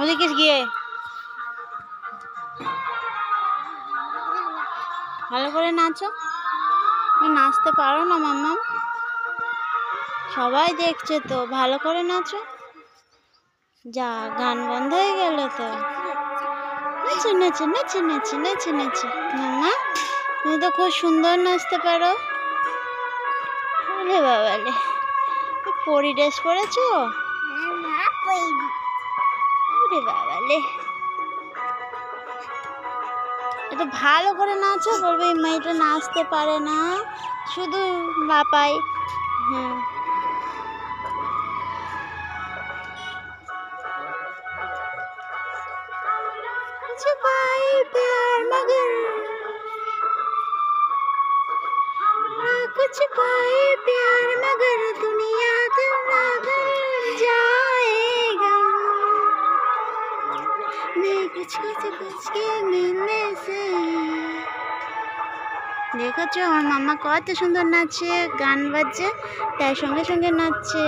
ওদিকে গিয়ে। ভালো করে নাচো। নাচতে পারো না মাম্মা সবাই দেখছে তো, ভালো করে নাচো। যা, গান বন্ধ হয়ে গেল তো। নাচো নাচো নাচো নাচো নাচো নাচো। মাম্মা, তুমি তো খুব সুন্দর নাচতে পারো। ওরে বাবালে পরি ড্রেস পরেছো ওরে বাবালে একটু ভালো করে নাচো বলবে এই মেয়েটা নাচতে পারে না শুধু লাপাই হ্যাঁ छुपाए प्यार मगर कुछ पाए प्यार मगर দেখেছ আমার মাম্মা কত সুন্দর নাচছে গান বাজছে তার সঙ্গে সঙ্গে নাচছে।